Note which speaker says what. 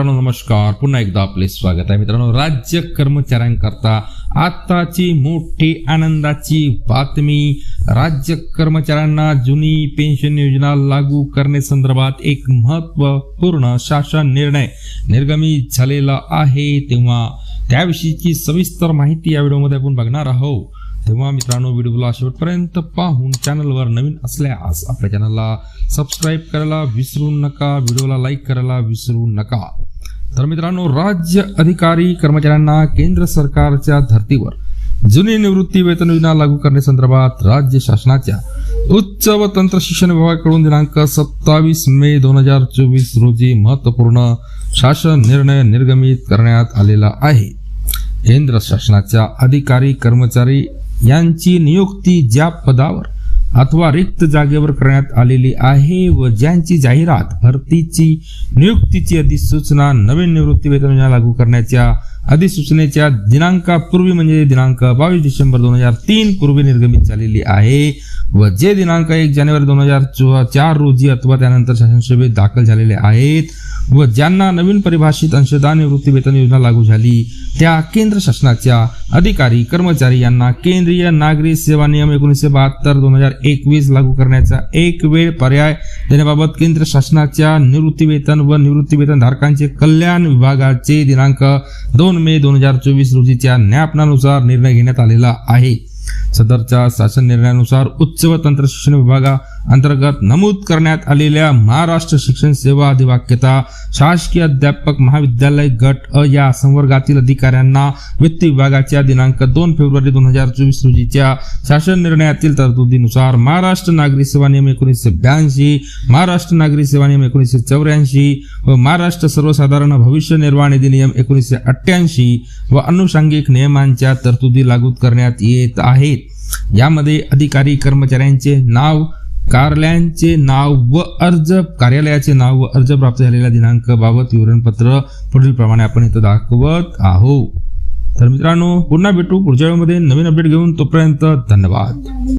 Speaker 1: मित्रांनो नमस्कार. पुन्हा एकदा आपले स्वागत आहे. मित्रांनो राज्य कर्मचाऱ्यांकरता आताची मोठी आनंदाची बातमी. राज्य कर्मचाऱ्यांना जुनी पेन्शन योजना लागू करण्यासंदर्भात एक महत्त्वपूर्ण शासन निर्णय निर्गमित झालेला आहे. तेव्हा त्याविषयीची सविस्तर माहिती या व्हिडिओमध्ये आपण बघणार आहोत. तेव्हा मित्रांनो व्हिडिओला शेवटपर्यंत पाहून चॅनलवर नवीन असल्यास आपल्या चॅनलला सबस्क्राईब करायला विसरू नका. व्हिडिओला लाईक करायला विसरू नका. तर मित्रांनो राज्य अधिकारी कर्मचाऱ्यांना केंद्र सरकारच्या धर्तीवर जुनी निवृत्ती वेतन योजना लागू करण्यासंदर्भात राज्य शासनाच्या उच्च व तंत्र शिक्षण विभागाकडून दिनांक सत्तावीस मे दोन हजार चोवीस रोजी महत्त्वपूर्ण शासन निर्णय निर्गमित करण्यात आलेला आहे. केंद्र शासनाच्या अधिकारी कर्मचारी यांची नियुक्ती ज्या पदावर अथवा रिक्त जागेवर करण्यात आलेली आहे व ज्यांची जाहिरात भरतीची नियुक्तीची अधिसूचना नवीन निवृत्ती वेतन योजना लागू करण्याच्या अधिसूचनेच्या दिनांकापूर्वी म्हणजे दिनांक बावीस डिसेंबर दोन हजार तीन पूर्वी निर्गमित झालेली आहे व जे दिनांक एक जानेवारी दोन हजार चार रोजी अथवा त्यानंतर शासनसभेत दाखल झालेले आहेत व ज्यांना नवीन परिभाषित अंशदान निवृत्ती वेतन योजना लागू झाली त्या केंद्र शासनाच्या अधिकारी कर्मचारी यांना केंद्रीय नागरी सेवा नियम एकोणीसशे बहात्तर दोन हजार एकवीस लागू करण्याचा एक वेळ पर्याय. देण्याबाबत केंद्र शासनाच्या निवृत्तीवेतन व निवृत्तीवेतन धारकांचे कल्याण विभागाचे दिनांक दोन मे दोन हजार चोवीस रोजीच्या न्यापनानुसार निर्णय घेण्यात आलेला आहे. सदरच्या शासन निर्णयानुसार उच्च व तंत्र शिक्षण विभागा अंतर्गत नमूद करण्यात आलेल्या महाराष्ट्र शिक्षण सेवा अधिवाक्यता शासकीय अध्यापक महाविद्यालय गट अ या संवर्गातील अधिकाऱ्यांना वित्त विभागाच्या दिनांक दोन फेब्रुवारी दोन हजार चोवीस रोजीच्या शासन निर्णयातील तरतुदीनुसार महाराष्ट्र नागरी सेवा नियम एकोणीसशे ब्याऐंशी महाराष्ट्र नागरी सेवा नियम एकोणीसशे चौऱ्याऐंशी व महाराष्ट्र सर्वसाधारण भविष्य निर्वाह निधी नियम एकोणीसशे अठ्ठ्याऐंशी व अनुषंगिक नियमांच्या तरतुदी लागू करण्यात येत आहेत. यामध्ये अधिकारी कर्मचाऱ्यांचे नाव कार्यालयांचे नाव व अर्ज कार्यालयाचे नाव व अर्ज प्राप्त झालेल्या दिनांक बाबत विवरणपत्र पुढील प्रमाणे आपण इथं दाखवत आहोत. तर मित्रांनो पुन्हा भेटू पुढच्या वेळेमध्ये नवीन अपडेट घेऊन तोपर्यंत धन्यवाद.